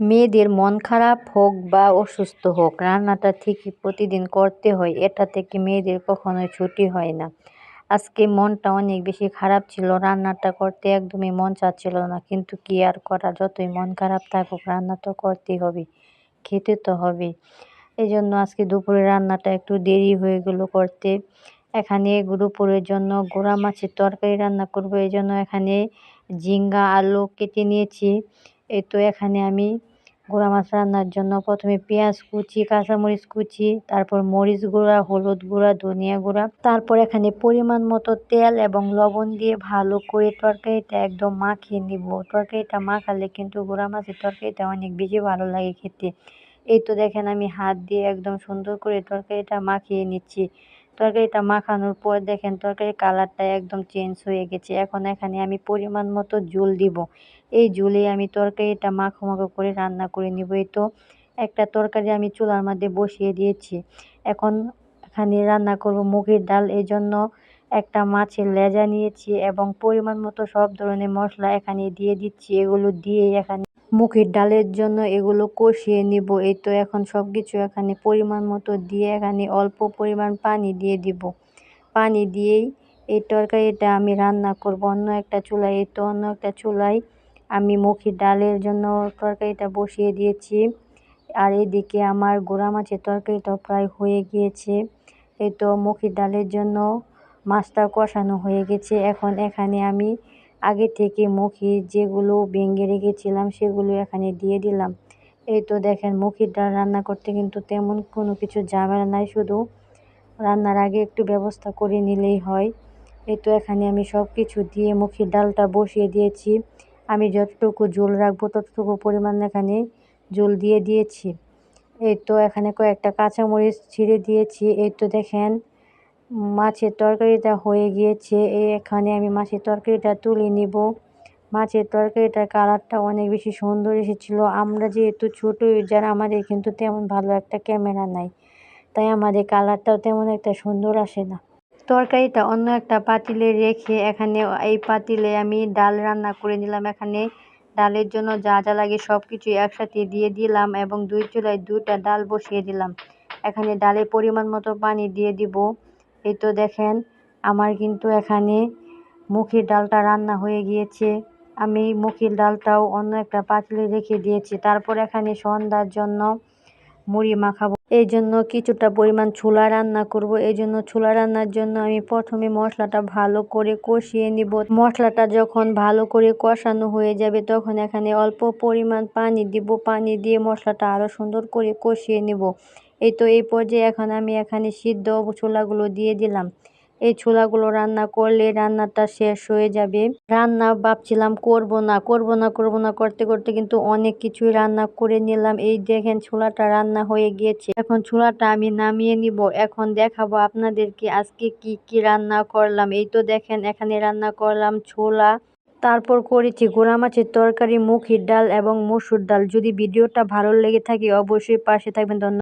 মেয়েদের মন খারাপ হোক বা অসুস্থ হোক, রান্নাটা ঠিকই প্রতিদিন করতে হয়, এটা থেকে মেয়েদের কখনোই ছুটি হয় না। আজকে মনটা অনেক বেশি খারাপ ছিল, রান্নাটা করতে একদমই মন চাচ্ছিল না, কিন্তু কি আর করা, যতই মন খারাপ থাকুক, রান্না তো করতেই হবে, খেতে তো হবে। এই জন্য আজকে দুপুরে রান্নাটা একটু দেরি হয়ে গেল করতে। এখানে দুপুরের জন্য গোড়া মাছের তরকারি রান্না করব এই জন্য এখানে ঝিঙ্গা, আলু কেটে নিয়েছি। এই তো এখানে আমি গুঁড়া মাছ রান্নার জন্য প্রথমে পেঁয়াজ কুচি, কাঁচামরিচ কুচি, তারপর মরিচ গুঁড়া, হলুদ গুঁড়া, ধনিয়া গুঁড়া, তারপর এখানে পরিমাণ মতো তেল এবং লবণ দিয়ে ভালো করে তরকারিটা একদম মাখিয়ে নিব। তরকারিটা মাখালে কিন্তু গুঁড়া মাছের তরকারিটা অনেক বেশি ভালো লাগে খেতে। এই তো দেখেন আমি হাত দিয়ে একদম সুন্দর করে তরকারিটা মাখিয়ে নিচ্ছি। তরকারিটা মাখানোর পর দেখেন তরকারির কালারটা একদম চেঞ্জ হয়ে গেছে। এখন এখানে আমি পরিমাণ মতো জল দিব। এই জলে আমি তরকারিটা মাখো মাখো করে রান্না করে নিব। এই তো একটা তরকারি আমি চুলার মধ্যে বসিয়ে দিয়েছি। এখন এখানে রান্না করব মুগের ডাল। এই জন্য একটা মাছের লেজা নিয়েছি এবং পরিমাণ মতো সব ধরনের মশলা এখানে দিয়ে দিচ্ছি। এগুলো দিয়ে এখানে মুখের ডালের জন্য এগুলো কষিয়ে নিব। এই তো এখন সব কিছু এখানে পরিমাণ মতো দিয়ে এখানে অল্প পরিমাণ পানি দিয়ে দিব। পানি দিয়েই এই তরকারিটা আমি রান্না করব। অন্য একটা চুলায়, এই তো অন্য একটা চুলায় আমি মুখের ডালের জন্য তরকারিটা বসিয়ে দিয়েছি। আর এদিকে আমার গোড়া মাছের তরকারিটাও প্রায় হয়ে গিয়েছে। এই তো মুখের ডালের জন্য মাছটা কষানো হয়ে গেছে। এখন এখানে আমি আগে থেকে মুখি যেগুলো ভেঙে রেখেছিলাম, সেগুলো এখানে দিয়ে দিলাম। এই তো দেখেন, মুখির ডাল রান্না করতে কিন্তু তেমন কোনো কিছু ঝামেলা নাই, শুধু রান্নার আগে একটু ব্যবস্থা করে নিলেই হয়। এই তো এখানে আমি সব কিছু দিয়ে মুখির ডালটা বসিয়ে দিয়েছি। আমি যতটুকু জল রাখব ততটুকু পরিমাণ এখানে জল দিয়ে দিয়েছি। এই তো এখানে কয়েকটা কাঁচামরিচ ছিঁড়ে দিয়েছি। এই তো দেখেন মাছের তরকারিটা হয়ে গিয়েছে। এখানে আমি মাছের তরকারিটা তুলে নিব। মাছের তরকারিটার কালারটা অনেক বেশি সুন্দর এসেছিল। আমরা যেহেতু ছোটো, যারা আমাদের কিন্তু তেমন ভালো একটা ক্যামেরা নাই। তাই আমাদের কালারটাও তেমন একটা সুন্দর আসে না। তরকারিটা অন্য একটা পাতিলে রেখে এখানে এই পাতিলে আমি ডাল রান্না করে নিলাম এখানে। ডালের জন্য যা যা লাগে সব কিছু একসাথে দিয়ে দিলাম এবং দুই চুলায় দুইটা ডাল বসিয়ে দিলাম। এখানে ডালের পরিমাণ মতো পানি দিয়ে দিব। এই তো দেখেন, আমার কিন্তু এখানে মুখির ডালটা রান্না হয়ে গিয়েছে। আমি মুখির ডালটাও অন্য একটা পাতিলে রেখে দিয়েছি। তারপর এখানে সন্ধ্যার জন্য মুড়ি মাখাবো। এই জন্য কিছুটা পরিমাণ ছোলা রান্না করব। এই জন্য ছোলা রান্নার জন্য আমি প্রথমে মশলাটা ভালো করে কষিয়ে নিব। মশলাটা যখন ভালো করে কষানো হয়ে যাবে, তখন এখানে অল্প পরিমাণ পানি দিব। পানি দিয়ে মশলাটা আরও সুন্দর করে কষিয়ে নিব। এই তো এই পর্যায়ে এখন আমি এখানে সিদ্ধ ছোলাগুলো দিয়ে দিলাম। এই ছোলাগুলো রান্না করলে রান্নাটা শেষ হয়ে যাবে। রান্না ভাবছিলাম করব না করব না করব না করতে করতে কিন্তু অনেক কিছুই রান্না করে নিলাম। এই দেখেন ছোলাটা রান্না হয়ে গিয়েছে। এখন ছোলাটা আমি নামিয়ে নিব। এখন দেখাবো আপনাদেরকে আজকে কি কি রান্না করলাম। এই তো দেখেন এখানে রান্না করলাম ছোলা। তারপর করেছি গোড়া মাছের তরকারি মুখির ডাল এবং মসুর ডাল। যদি ভিডিওটা ভালো লেগে থাকে অবশ্যই পাশে থাকবেন। ধন্যবাদ।